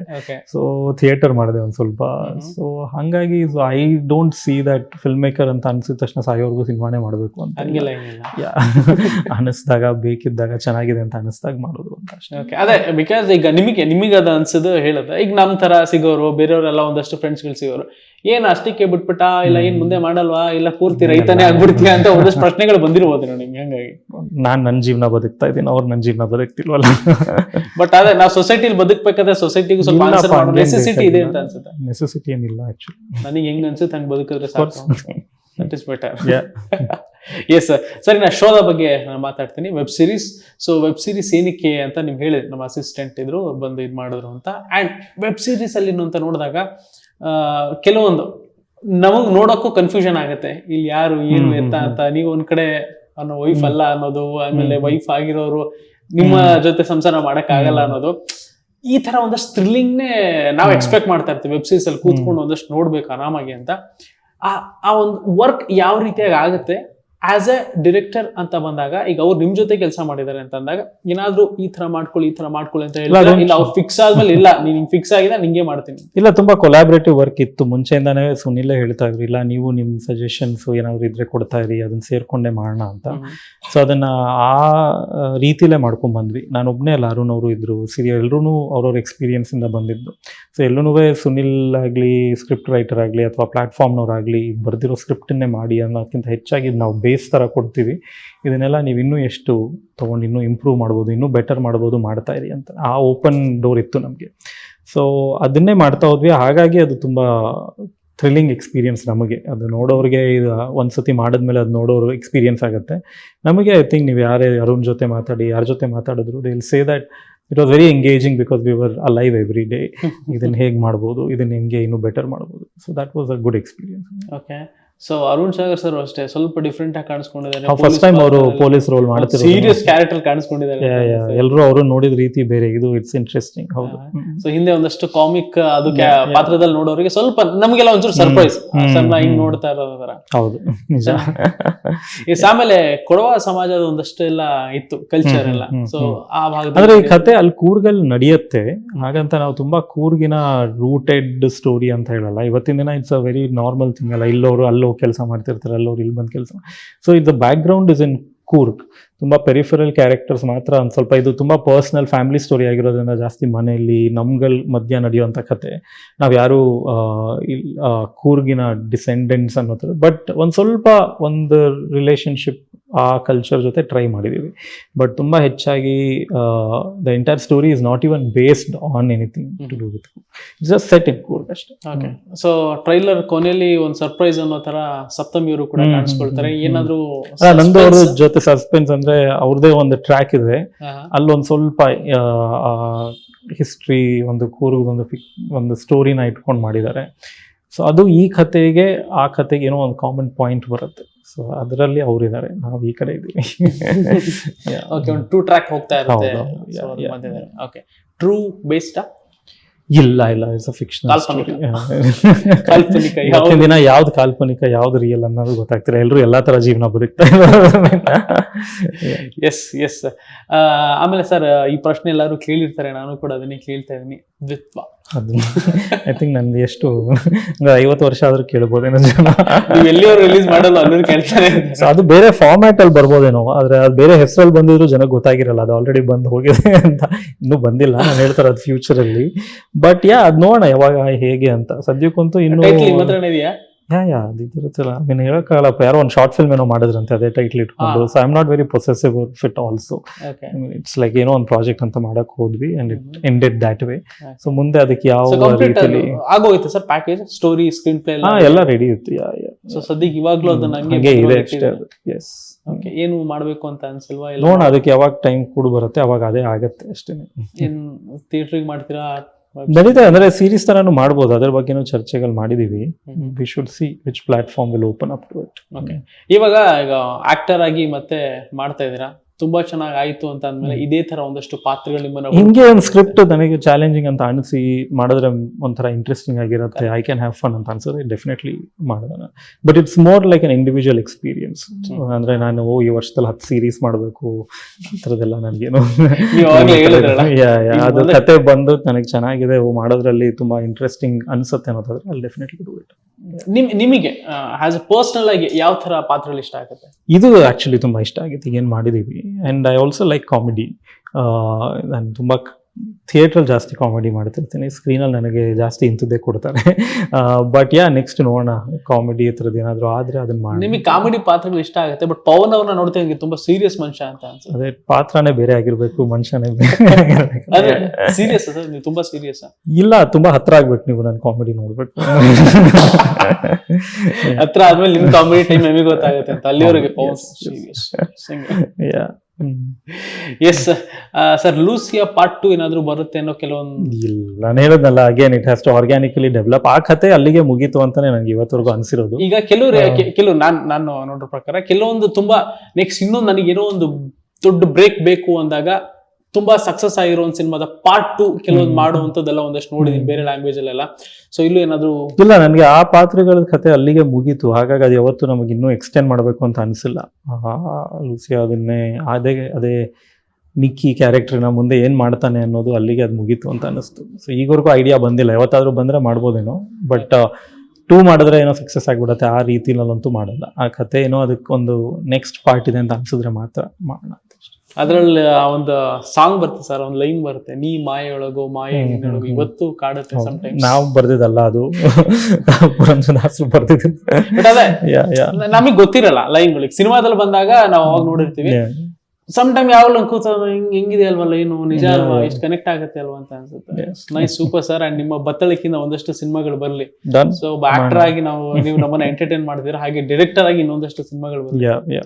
ಸೊ ಥಿಯೇಟರ್ ಮಾಡಿದೆ ಒಂದು ಸ್ವಲ್ಪ. ಸೊ ಹಾಗಾಗಿ I don't see that film maker ಅಂತ ಅನಿಸಿದ ತಕ್ಷಣ ಸಾಯೋರ್ಗು ಸಿನಿಮಾನೇ ಮಾಡಬೇಕು ಅಂತ. ಅನಿಸ್ದಾಗ ಬೇಕಿದ್ದಾಗ ಚೆನ್ನಾಗಿದೆ ಅಂತ ಅನಿಸ್ದಾಗ ಮಾಡೋದು ಅಂತ ಅಷ್ಟೇ. ಅದೇ ಬಿಕಾಸ್ ಈಗ ನಿಮಗೆ ನಿಮಗೆ ಅದು ಅನ್ಸೋದು ಹೇಳೋದು ಈಗ ನಮ್ಮ ಥರ ಸಿಗೋರು ಬೇರೆಯವರೆಲ್ಲ ಒಂದಷ್ಟು ಫ್ರೆಂಡ್ಸ್ಗಳು ಸಿಗೋರು. ಏನು ಅಷ್ಟಕ್ಕೆ ಬಿಟ್ಬಿಟ್ಟ? ಇಲ್ಲ ಏನು ಮುಂದೆ ಮಾಡಲ್ವಾ? ಇಲ್ಲ ಪೂರ್ತಿ ರೈತನೇ ಆಗ್ಬಿಡ್ತೀಯ ಅಂತ ಒಂದಷ್ಟು ಪ್ರಶ್ನೆಗಳು ಬಂದಿರ್ಬೋದು ನಿಮ್ಗೆ ಹಂಗಾಗಿ. ನಾನು ನನ್ನ ಜೀವನ ಬದುಕ್ತಾ ಇದ್ದೀನಿ ಅವ್ರು ನನ್ನ ಜೀವನ ಬದುಕ್ತಿಲ್ವಲ್ಲ. ಬಟ್ ಅದೇ ನಾವು ಸೊಸೈಟಿಲಿ ಬದುಕಬೇಕಾದ್ರೆ ಸೊಸೈಟಿಗೂ ಸ್ವಲ್ಪ ನೆಸೆಸಿಟಿ ಇದೆ ಅಂತ ಅನ್ಸುತ್ತೆ. ನೆಸೆಸಿಟಿ ಏನಿಲ್ಲ ಆಕ್ಚುಲಿ ನನಗೆ ಹೆಂಗ್ ಅನ್ಸುತ್ತೆ ಹಂಗ್ ಬದುಕಿದ್ರೆ ಸಾಕು that is better. Yes sir ಸರಿ ನಾ ಶೋದ ಬಗ್ಗೆ ನಾನು ಮಾತಾಡ್ತೀನಿ. Web series so web series ಏನಕ್ಕೆ ಅಂತ ನೀವು ಹೇಳಿದ್ರಿ ನಮ್ಮ ಅಸಿಸ್ಟೆಂಟ್ ಇದ್ರು ಅವ್ರು ಬಂದು ಇದು ಮಾಡಿದ್ರು ಅಂತ. ಆ್ಯಂಡ್ ವೆಬ್ ಸೀರೀಸ್ ಅಲ್ಲಿ ಅಂತ ನೋಡಿದಾಗ ಕೆಲವೊಂದು ನಮಗ್ ನೋಡೋಕ್ಕೂ ಕನ್ಫ್ಯೂಷನ್ ಆಗುತ್ತೆ. ಇಲ್ಲಿ ಯಾರು ಏನು ಎಂತ ಎತ್ತ ಅಂತ ನೀವು ಒಂದ್ ಕಡೆ ಅನ್ನೋ ವೈಫ್ ಅಲ್ಲ ಅನ್ನೋದು ಆಮೇಲೆ ವೈಫ್ ಆಗಿರೋರು ನಿಮ್ಮ ಜೊತೆ ಸಂಸಾರ ಮಾಡಕ್ ಆಗಲ್ಲ ಅನ್ನೋದು. ಈ ತರ ಒಂದಷ್ಟು ಥ್ರಿಲ್ಲಿಂಗ್ನೇ ನಾವು ಎಕ್ಸ್ಪೆಕ್ಟ್ ಮಾಡ್ತಾ ಇರ್ತೀವಿ. ವೆಬ್ ಸೀರೀಸ್ ಅಲ್ಲಿ ಕೂತ್ಕೊಂಡು ಒಂದಷ್ಟು ನೋಡ್ಬೇಕು ಆರಾಮಾಗಿ ಅಂತ. ಆ ಆ ಒಂದು ವರ್ಕ್ ಯಾವ ರೀತಿಯಾಗಿ ಆಗುತ್ತೆ? ಆಸ್ ಎ ಡಿರೆಕ್ಟರ್ ಅಂತ ಬಂದಾಗ ಈಗ ಅವ್ರು ನಿಮ್ ಜೊತೆ ಕೆಲಸ ಮಾಡಿದ್ದಾರೆ ಅಂತ ಅಂದಾಗ ಏನಾದ್ರೂ ಈ ತರ ಮಾಡ್ಕೊಳ್ಳಿ ಈ ತರ ಮಾಡ್ಕೊಳ್ಳಿ ಅಂತ ಹೇಳಿ ಇಲ್ಲ ಅವ್ರು ಫಿಕ್ಸ್ ಆದ್ಮೇಲೆ ಇಲ್ಲ ನೀನ್ ಫಿಕ್ಸ್ ಆಗಿದೆ ನಿಂಗೆ ಮಾಡ್ತೀನಿ. ಇಲ್ಲ ತುಂಬಾ ಕೊಲಾಬರೇಟಿವ್ ವರ್ಕ್ ಇತ್ತು. ಮುಂಚೆಯಿಂದಾನೇ ಸುನಿಲ್ಲೇ ಹೇಳ್ತಾ ಇದ್ರು ಇಲ್ಲ ನೀವು ನಿಮ್ ಸಜೆಷನ್ಸ್ ಏನಾದ್ರು ಇದ್ರೆ ಕೊಡ್ತಾ ಇರಿ ಅದನ್ನ ಸೇರ್ಕೊಂಡೇ ಮಾಡೋಣ ಅಂತ. ಸೊ ಅದನ್ನ ಆ ರೀತಿಲೇ ಮಾಡ್ಕೊಂಡ್ ಬಂದ್ವಿ. ನಾನು ಒಬ್ಬನೇ ಅಲ್ಲ ಅರುಣ್ ಅವರು ಇದ್ರು ಸಿರಿ ಎಲ್ಲರೂ ಅವ್ರವ್ರ ಎಕ್ಸ್ಪೀರಿಯನ್ಸ್ ಇಂದ ಬಂದಿದ್ದು. ಸೊ ಎಲ್ಲೂ ಸುನಿಲ್ ಆಗ್ಲಿ ಸ್ಕ್ರಿಪ್ಟ್ ರೈಟರ್ ಆಗ್ಲಿ ಅಥವಾ ಪ್ಲಾಟ್ಫಾರ್ಮ್ನವ್ರಾಗ್ಲಿ ಬರ್ದಿರೋ ಸ್ಕ್ರಿಪ್ಟನ್ನೇ ಮಾಡಿ ಅನ್ನೋಕ್ಕಿಂತ ಹೆಚ್ಚಾಗಿ ನಾವು ಬೇಸ್ ಥರ ಕೊಡ್ತೀವಿ. ಇದನ್ನೆಲ್ಲ ನೀವು ಇನ್ನೂ ಎಷ್ಟು ತೊಗೊಂಡು ಇನ್ನೂ ಇಂಪ್ರೂವ್ ಮಾಡ್ಬೋದು ಇನ್ನೂ ಬೆಟರ್ ಮಾಡ್ಬೋದು ಮಾಡ್ತಾ ಇರಿ ಅಂತ ಆ ಓಪನ್ ಡೋರ್ ಇತ್ತು ನಮಗೆ. ಸೊ ಅದನ್ನೇ ಮಾಡ್ತಾ ಹೋದ್ವಿ. ಹಾಗಾಗಿ ಅದು ತುಂಬ ಥ್ರಿಲ್ಲಿಂಗ್ ಎಕ್ಸ್ಪೀರಿಯನ್ಸ್ ನಮಗೆ. ಅದು ನೋಡೋರಿಗೆ ಇದು ಒಂದ್ಸತಿ ಮಾಡಿದ್ಮೇಲೆ ಅದು ನೋಡೋರು ಎಕ್ಸ್ಪೀರಿಯನ್ಸ್ ಆಗುತ್ತೆ. ನಮಗೆ ಐ ಥಿಂಕ್ ನೀವು ಯಾರೇ ಅರುಣ್ ಜೊತೆ ಮಾತಾಡಿ ಯಾರ ಜೊತೆ ಮಾತಾಡಿದ್ರು they will say that it was very engaging because we were live every day ಇದನ್ನು ಹೇಗೆ ಮಾಡ್ಬೋದು ಇದನ್ನು ಹೆಂಗೆ ಇನ್ನೂ ಬೆಟರ್ ಮಾಡ್ಬೋದು. So that was a good experience okay so Arun Sagar sir ಅಷ್ಟೇ ಸ್ವಲ್ಪ ಡಿಫ್ರೆಂಟ್ ಆಗಿ ಕಾಣಿಸ್ಕೊಂಡಿದ್ದಾರೆ. ಫಸ್ಟ್ ಟೈಮ್ ಅವರು ಪೊಲೀಸ್ ರೋಲ್ ಮಾಡ್ತಿರೋದು. ಸೀರಿಯಸ್ ಕ್ಯಾರೆಕ್ಟರ್ ಕಾಣಿಸ್ಕೊಂಡಿದ್ದಾರೆ ಎಲ್ಲರೂ ಅವರು ನೋಡಿದ ರೀತಿ ಬೇರೆ ಇದು ಇಟ್ಸ್ ಇಂಟ್ರೆಸ್ಟಿಂಗ್ ಹೌದು. ಸೊ ಹಿಂದೆ ಒಂದಷ್ಟು ಕಾಮಿಕ್ ಅದು Yeah, yeah. ಪಾತ್ರದಲ್ಲಿ ನೋಡೋರಿಗೆ ಸ್ವಲ್ಪ ನಮಗೆಲ್ಲ ಒಂಚೂರು ಸರ್ಪ್ರೈಸ್ ಹಿಂಗ್. ನೋಡ್ತಾ ಇರೋದರ ಹೌದು. ನಿಜ. ಆಮೇಲೆ ಕೊಡವ ಸಮಾಜದ ಒಂದಷ್ಟು ಎಲ್ಲ ಇತ್ತು ಕಲ್ಚರ್ ಎಲ್ಲ. ಸೊ ಆ ಭಾಗ ಅಂದ್ರೆ ಈ ಕತೆ ಅಲ್ಲಿ ಕೂರ್ಗಲ್ಲಿ ನಡೆಯುತ್ತೆ. ಹಾಗಂತ ನಾವು ತುಂಬಾ ಕೂರ್ಗಿನ ರೂಟೆಡ್ ಸ್ಟೋರಿ ಅಂತ ಹೇಳಲ್ಲ. ಇವತ್ತಿನ ದಿನ it's a very normal thing ಅಲ್ಲ. ಇಲ್ಲೋರು ಅಲ್ಲೋ ಕೆಲಸ ಮಾಡ್ತಿರ್ತಾರೆ ಅಲ್ಲೋರು ಇಲ್ಲಿ ಬಂದು ಕೆಲಸ ಸೊ ಇದು back ground is in Coorg ತುಂಬ ಪೆರಿಫರಲ್ ಕ್ಯಾರೆಕ್ಟರ್ಸ್ ಮಾತ್ರ ಒಂದು ಸ್ವಲ್ಪ ಇದು ತುಂಬ ಪರ್ಸ್ನಲ್ ಫ್ಯಾಮಿಲಿ ಸ್ಟೋರಿ ಆಗಿರೋದ್ರಿಂದ ಜಾಸ್ತಿ ಮನೆಯಲ್ಲಿ ನಮ್ಗಳ ಮಧ್ಯ ನಡೆಯುವಂಥ ಕತೆ ನಾವು ಯಾರು ಕೂರ್ಗಿನ ಡಿಸೆಂಡೆಂಟ್ಸ್ ಅನ್ನೋ ಥರ ಬಟ್ ಒಂದು ಸ್ವಲ್ಪ ಒಂದು ರಿಲೇಷನ್ಶಿಪ್ ಆ ಕಲ್ಚರ್ ಜೊತೆ ಟ್ರೈ ಮಾಡಿದ್ದೀವಿ ಬಟ್ ತುಂಬ ಹೆಚ್ಚಾಗಿ the entire story is not even based on anything to do with just set in Coorg ಅಷ್ಟೇ. ಓಕೆ ಸೊ ಟ್ರೈಲರ್ ಕೊನೆಯಲ್ಲಿ ಒಂದು ಸರ್ಪ್ರೈಸ್ ಅನ್ನೋ ತರ ಸಪ್ತಮಿಯವರು ಕೂಡ ಕಾಣಿಸ್ಕೊಳ್ತಾರೆ. ಏನಾದರೂ ನಂದು ಅವ್ರ ಜೊತೆ ಸಸ್ಪೆನ್ಸ್ ಅಂದ್ರೆ ಅವ್ರದೇ ಒಂದು ಟ್ರ್ಯಾಕ್ ಇದೆ. ಅಲ್ಲೊಂದು ಸ್ವಲ್ಪ ಹಿಸ್ಟ್ರಿ ಒಂದು ಕೂರು ಒಂದು fic- ಒಂದು ಸ್ಟೋರಿನ ಇಟ್ಕೊಂಡು ಮಾಡಿದ್ದಾರೆ. ಸೊ ಅದು ಈ ಕಥೆಗೆ ಆ ಕಥೆಗೆ ಏನೋ ಒಂದು ಕಾಮನ್ ಪಾಯಿಂಟ್ ಬರುತ್ತೆ. ಸೊ ಅದರಲ್ಲಿ ಅವರಿದ್ದಾರೆ. ನಾವು ಈ ಕಡೆ ಇದ್ದೀವಿ. ಓಕೆ ಒಂದು ಟೂ ಟ್ರ್ಯಾಕ್ ಹೋಗ್ತಾ ಇರುತ್ತೆ. ಓಕೆ ಟ್ರೂ ಬೇಸ್ಡ್ ಇಲ್ಲ ಇಲ್ಲ ಇಟ್ಸ್ ಅ ಫಿಕ್ಷನ್ ಕಾಲ್ಪನಿಕ. ಕಾಲ್ಪನಿಕ ಯಾವ್ದು? ಇವತ್ತಿನ ದಿನ ಯಾವ್ದು ಕಾಲ್ಪನಿಕ ಯಾವ್ದು ರಿಯಲ್ ಅನ್ನೋದು ಗೊತ್ತಾಗ್ತಿಲ್ಲ. ಎಲ್ಲರೂ ಎಲ್ಲಾ ತರ ಜೀವನ ಬದುಕ್ತಾ ಎಸ್ ಎಸ್ ಆಮೇಲೆ ಸರ್ ಈ ಪ್ರಶ್ನೆ ಎಲ್ಲರೂ ಕೇಳಿರ್ತಾರೆ ನಾನು ಕೂಡ ಅದನ್ನೇ ಕೇಳ್ತಾ ಇದ್ದೀನಿ. ದ್ವಿತ್ವ. ಅದು ಐ ಥಿಂಕ್ ನಂದು ಎಷ್ಟು ಒಂದು ಐವತ್ತು ವರ್ಷ ಆದ್ರೂ ಕೇಳ್ಬೋದೇನೋ ಜನ. ನೀವು ಎಲ್ಲಿಯವರು ರಿಲೀಸ್ ಮಾಡಲ್ಲ ಅಲ್ಲೂ ಕೇಳ್ತಾರೆ. So ಅದು ಬೇರೆ ಫಾರ್ಮ್ಯಾಟ್ ಅಲ್ಲಿ ಬರ್ಬೋದೇನೋ ಆದ್ರೆ ಅದು ಬೇರೆ ಹೆಸರಲ್ಲಿ ಬಂದಿದ್ರು ಜನಕ್ಕೆ ಗೊತ್ತಾಗಿರಲ್ಲ ಅದು ಆಲ್ರೆಡಿ ಬಂದು ಹೋಗಿದೆ ಅಂತ. ಇನ್ನೂ ಬಂದಿಲ್ಲ ನಾನು ಹೇಳ್ತಾರೆ ಅದು ಫ್ಯೂಚರ್ ಅಲ್ಲಿ. ಬಟ್ ಯಾ ಅದ್ ನೋಡೋಣ ಯಾವಾಗ ಹೇಗೆ ಅಂತ. ಸದ್ಯಕ್ಕಂತೂ ಇನ್ನು ಟೈಟ್ಲ್ ನಿಮ್ಮ ಹತ್ರನೇ ಇದೆಯಾ? ಯಾ ಯಾ ಅದು ಇದಿರುತ್ತಲ್ಲ ನೀನು ಹೇಳಕ್ಕಾಗಲ್ಲಪ್ಪ. ಯಾರೋ ಒಂದು ಶಾರ್ಟ್ ಫಿಲ್ಮ್ ಏನೋ ಮಾಡಿದ್ರಂತೆ ಅದೇ ಟೈಟ್ಲ್ ಇಟ್ಕೊಂಡು. So I am not very possessive fit also it's like ಏನೋ ಒಂದು ಪ್ರಾಜೆಕ್ಟ್ ಅಂತ ಮಾಡಕ್ ಹೋದ್ವಿ and it ended that way. So ಮುಂದೆ ಅದಕ್ಕೆ ಯಾವ ರೀತಿಯಲ್ಲಿ ಆಗೋಯ್ತು sir package story screenplay ಹಾ ಎಲ್ಲ ರೆಡಿ ಇತ್ತು. ಯಾ ಯಾ ಸೊ ಸದ್ಯಕ್ಕೆ ಇವಾಗ್ಲೂ ಅದನ್ನ ಹಂಗೆ ಹಂಗೆ ಇದೆ ಅಷ್ಟೇ ಅದು. ಎಸ್ Okay, ಏನು ಮಾಡಬೇಕು ಅಂತ ಅನ್ಸಿಲ್ವಾ ನೋಡೋಣ ಅದಕ್ಕೆ ಯಾವಾಗ ಟೈಮ್ ಕೂಡ ಬರುತ್ತೆ ಅವಾಗ ಅದೇ ಆಗತ್ತೆ ಅಷ್ಟೇ ಏನ್ ಥಿಯೇಟ್ರಿಗೆ ಮಾಡ್ತೀರಾ? ನಡೀತಾ ಅಂದ್ರೆ ಸೀರೀಸ್ ತರಾನು ಮಾಡ್ಬೋದು. ಅದ್ರ ಬಗ್ಗೆನೂ ಚರ್ಚೆಗಳು ಮಾಡಿದೀವಿ. We should see which platform will open up to it okay ಇವಾಗ ಈಗ ಆಕ್ಟರ್ ಆಗಿ ಮತ್ತೆ ಮಾಡ್ತಾ ಇದೀರಾ ತುಂಬಾ ಚೆನ್ನಾಗಿ ಆಯ್ತು ಅಂತ ಅಂದ್ಮೇಲೆ ಇದೇ ತರ ಒಂದಷ್ಟು ಪಾತ್ರಗಳು ನಿಮ್ಮನ್ನ ಹಿಂಗೆ ಒಂದು ಸ್ಕ್ರಿಪ್ಟ್ ನನಗೆ ಚಾಲೆಂಜಿಂಗ್ ಅಂತ ಅನಿಸಿ ಮಾಡಿದ್ರೆ ಒಂಥರ ಇಂಟ್ರೆಸ್ಟಿಂಗ್ ಆಗಿರುತ್ತೆ. ಐ ಕ್ಯಾನ್ ಹ್ಯಾವ್ ಫನ್ ಅಂತ ಅನ್ಸಿದ್ರೆ ಡೆಫಿನೆಟ್ಲಿ ಮಾಡೋಣ but it's more like an individual experience ಅಂದ್ರೆ ನಾನು ಈ ವರ್ಷದಲ್ಲಿ ಹತ್ತು ಸೀರೀಸ್ ಮಾಡಬೇಕು. ಆ ಥರದ್ದೆಲ್ಲ ನನಗೇನು ಅದು ಕತೆ ಬಂದು ನನಗೆ ಚೆನ್ನಾಗಿದೆ ಓ ಮಾಡೋದ್ರಲ್ಲಿ ತುಂಬಾ ಇಂಟ್ರೆಸ್ಟಿಂಗ್ ಅನ್ಸುತ್ತೆ ಅನ್ನೋದಾದ್ರೆ ಅಲ್ಲಿ ಡೆಫಿನೆಟ್ಲಿ ಡೂ ಇಟ್ ನಿಮ್ ನಿಮಗೆ ಆಸ್ ಅ ಪರ್ಸನಲ್ ಆಗಿ ಯಾವ ತರ ಪಾತ್ರಗಳು ಇಷ್ಟ ಆಗುತ್ತೆ? ಇದು ಆಕ್ಚುಲಿ ತುಂಬಾ ಇಷ್ಟ ಆಗಿತ್ತು. ಏನ್ ಮಾಡಿದೀವಿ? And I also like comedy ನಾನು ತುಂಬ ಥಿಯೇಟ್ರಲ್ಲಿ ಜಾಸ್ತಿ ಕಾಮಿಡಿ ಮಾಡ್ತಿರ್ತೀನಿ. ಸ್ಕ್ರೀನಲ್ಲಿ ನನಗೆ ಜಾಸ್ತಿ ಇಂಥದ್ದೇ ಕೊಡ್ತಾರೆ. ಬಟ್ ಯಾ ನೆಕ್ಸ್ಟ್ ನೋಡೋಣ. ಕಾಮಿಡಿ ಥರದ್ದು ಏನಾದರೂ ಆದರೆ ಅದನ್ನ ಮಾಡಿ. ನಿಮಗೆ ಕಾಮಿಡಿ ಪಾತ್ರಗಳು ಇಷ್ಟ ಆಗುತ್ತೆ ಬಟ್ ಪವನ್ ಅವ್ರನ್ನ ನೋಡ್ತಾ ನನಗೆ ತುಂಬ ಸೀರಿಯಸ್ ಮನುಷ್ಯ ಅಂತ ಅನ್ಸುತ್ತೆ. ಅದೇ ಪಾತ್ರನೇ ಬೇರೆ ಆಗಿರಬೇಕು ಮನುಷ್ಯನೇ ಬೇರೆ ಸೀರಿಯಸ್ ಸರ್ ನೀವು ತುಂಬ ಸೀರಿಯಸ್ ಇಲ್ಲ ತುಂಬ ಹತ್ರ ಆಗ್ಬೇಕು ನೀವು ನಾನು ಕಾಮಿಡಿ ನೋಡ್ಬೇಕು ಹತ್ರ ಆದ್ಮೇಲೆ ನಿಮ್ಮ ಕಾಮಿಡಿ ಟೈಮ್ ನಮಗೆ ಗೊತ್ತಾಗುತ್ತೆ ಅಂತ. ಅಲ್ಲಿವರೆಗೆ Pavan serious yeah yes sir Lucia part two ಏನಾದ್ರು ಬರುತ್ತೆ ಅನ್ನೋ ಕೆಲವೊಂದು ಇಲ್ಲ ನಾನು ಹೇಳೋದಲ್ಲ again it has to organically develop ಆ ಕತೆ ಅಲ್ಲಿಗೆ ಮುಗೀತು ಅಂತಾನೆ ನನಗೆ ಇವತ್ತವರೆಗೂ ಅನ್ಸಿರೋದು. ಈಗ ಕೆಲವು ಕೆಲವು ನಾನ್ ನಾನು ನೋಡೋ ಪ್ರಕಾರ ಕೆಲವೊಂದು ತುಂಬಾ ನೆಕ್ಸ್ಟ್ ಇನ್ನೊಂದು ನನಗೆ ಏನೋ ಒಂದು ದೊಡ್ಡ ಬ್ರೇಕ್ ಬೇಕು ಅಂದಾಗ ತುಂಬಾ ಸಕ್ಸಸ್ ಆಗಿರೋ ಒಂದು ಸಿನಿಮಾದ ಪಾರ್ಟ್ ಟು ಕೆಲವೊಂದು. ಮಾಡುವಂತದ್ದೆಲ್ಲ ಒಂದಷ್ಟು ನೋಡಿದೀನಿ ಬೇರೆ ಲ್ಯಾಂಗ್ವೇಜ್ ಅಲ್ಲೆಲ್ಲ. ಸೊ ಇಲ್ಲೂ ಏನಾದ್ರು ಇಲ್ಲ ನನಗೆ ಆ ಪಾತ್ರಗಳ ಕತೆ ಅಲ್ಲಿಗೆ ಮುಗೀತು. ಹಾಗಾಗಿ ಅದು ಯಾವತ್ತು ನಮಗೆ ಇನ್ನೂ ಎಕ್ಸ್ಟೆಂಡ್ ಮಾಡಬೇಕು ಅಂತ ಅನಿಸಿಲ್ಲ. ಲೂಸಿ ಅದನ್ನೇ ಅದೇ ಅದೇ ನಿಕ್ಕಿ ಕ್ಯಾರೆಕ್ಟರ್ನ ಮುಂದೆ ಏನು ಮಾಡ್ತಾನೆ ಅನ್ನೋದು ಅಲ್ಲಿಗೆ ಅದು ಮುಗೀತು ಅಂತ ಅನಿಸ್ತು ಸೊ ಈಗವರೆಗೂ ಐಡಿಯಾ ಬಂದಿಲ್ಲ. ಯಾವತ್ತಾದ್ರೂ ಬಂದರೆ ಮಾಡ್ಬೋದೇನೋ. ಬಟ್ ಟೂ ಮಾಡಿದ್ರೆ ಏನೋ ಸಕ್ಸಸ್ ಆಗಿಬಿಡುತ್ತೆ. ಆ ರೀತಿನಲ್ಲಂತೂ ಮಾಡಲ್ಲ. ಆ ಕತೆ ಏನೋ ಅದಕ್ಕೊಂದು ನೆಕ್ಸ್ಟ್ ಪಾರ್ಟ್ ಇದೆ ಅಂತ ಅನ್ಸಿದ್ರೆ ಮಾತ್ರ ಮಾಡೋಣ. ಅದ್ರಲ್ಲಿ ಆ ಒಂದು ಸಾಂಗ್ ಬರುತ್ತೆ ಸರ್ ಒಂದು ಲೈನ್ ಬರುತ್ತೆ ನೀ ಮಾಯೊಳಗೋ ಮಾಯ ನಿನ್ನೊಳಗೋ. ಇವತ್ತು ಕಾಡುತ್ತೆ. ಸಮಟೈಮ್ಸ್ ನಾವು ಬರ್ದಿದ್ದಲ್ಲ ಅದು. ಪುರಂದರದಾಸರು ಬರ್ದಿದ್ದು. ನಮಗೆ ಗೊತ್ತಿರಲ್ಲ ಲೈನ್ಗಳಿಗೆ ಸಿನಿಮಾದಲ್ಲಿ ಬಂದಾಗ ನಾವು ಅವಾಗ ನೋಡಿರ್ತೀವಿ. ಸಮ್ ಟೈಮ್ ಯಾವಾಗಲೂ ಕೂತ ಹಿಂಗ್ ಹೆಂಗಿದೆ ಅಲ್ವಲ್ಲ ಏನು ನಿಜ ಅಲ್ವಾ. ಇಷ್ಟು ಕನೆಕ್ಟ್ ಆಗುತ್ತೆ ಅಲ್ವಾ? ಅಂತ ಅನ್ಸುತ್ತೆ. ನೈಸ್ ಸೂಪರ್ ಸರ್ ಅಂಡ್ ನಿಮ್ಮ ಬತ್ತಳಿಕಿಂದ ಒಂದಷ್ಟು ಸಿನಿಮಾಗಳು ಬರ್ಲಿ. ಸೊ ಒಬ್ಬ ಆಕ್ಟರ್ ಆಗಿ ನಾವು ನೀವು ನಮ್ಮನ್ನ ಎಂಟರ್ಟೈನ್ ಮಾಡಿದಿರ ಹಾಗೆ ಡೈರೆಕ್ಟರ್ ಆಗಿ ಇನ್ನೊಂದಷ್ಟು ಸಿನಿಮಾಗಳು ಬರ್ಲಿ.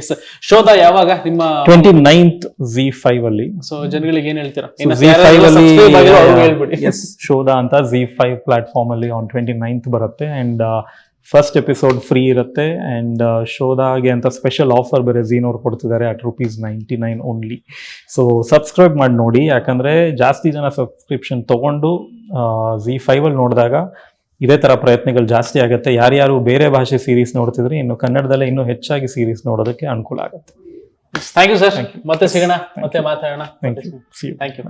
ಎಸ್ ಶೋಧ ಯಾವಾಗ? ನಿಮ್ಮ ಟ್ವೆಂಟಿ ನೈನ್ತ್ ಜಿ ಫೈವ್ ಅಲ್ಲಿ. ಸೊ ಜನಗಳಿಗೆ ಏನ್ ಹೇಳ್ತೀರಾ? ಹೇಳ್ಬಿಡಿ. ಎಸ್ ಶೋಧ ಅಂತ ಜಿ ಫೈವ್ ಪ್ಲಾಟ್ಫಾರ್ಮ್ ಅಲ್ಲಿ ಆನ್ ಟ್ವೆಂಟಿ ನೈನ್ತ್ ಬರುತ್ತೆ ಅಂಡ್ ಫಸ್ಟ್ ಎಪಿಸೋಡ್ ಫ್ರೀ ಇರುತ್ತೆ ಅಂಡ್ ಶೋದಾಗೆ ಅಂತ ಸ್ಪೆಷಲ್ ಆಫರ್ ಬೇರೆ ಝೀನವ್ರು ಕೊಡ್ತಿದ್ದಾರೆ at rupees ninety nine only so subscribe ಮಾಡಿ ನೋಡಿ. ಯಾಕಂದ್ರೆ ಜಾಸ್ತಿ ಜನ ಸಬ್ಸ್ಕ್ರಿಪ್ಷನ್ ತೊಗೊಂಡು ಝೀ ಫೈವಲ್ಲಿ ಅಲ್ಲಿ ನೋಡಿದಾಗ ಇದೇ ಥರ ಪ್ರಯತ್ನಗಳು ಜಾಸ್ತಿ ಆಗುತ್ತೆ. ಯಾರ್ಯಾರು ಬೇರೆ ಭಾಷೆ ಸೀರೀಸ್ ನೋಡ್ತಿದ್ರೆ ಇನ್ನು ಕನ್ನಡದಲ್ಲೇ ಇನ್ನೂ ಹೆಚ್ಚಾಗಿ ಸೀರೀಸ್ ನೋಡೋದಕ್ಕೆ ಅನುಕೂಲ ಆಗುತ್ತೆ. ಥ್ಯಾಂಕ್ ಯು ಸರ್ ಮತ್ತೆ ಸಿಗೋಣ. ಮತ್ತೆ ಮಾತಾಡೋಣ. Thank you see thank you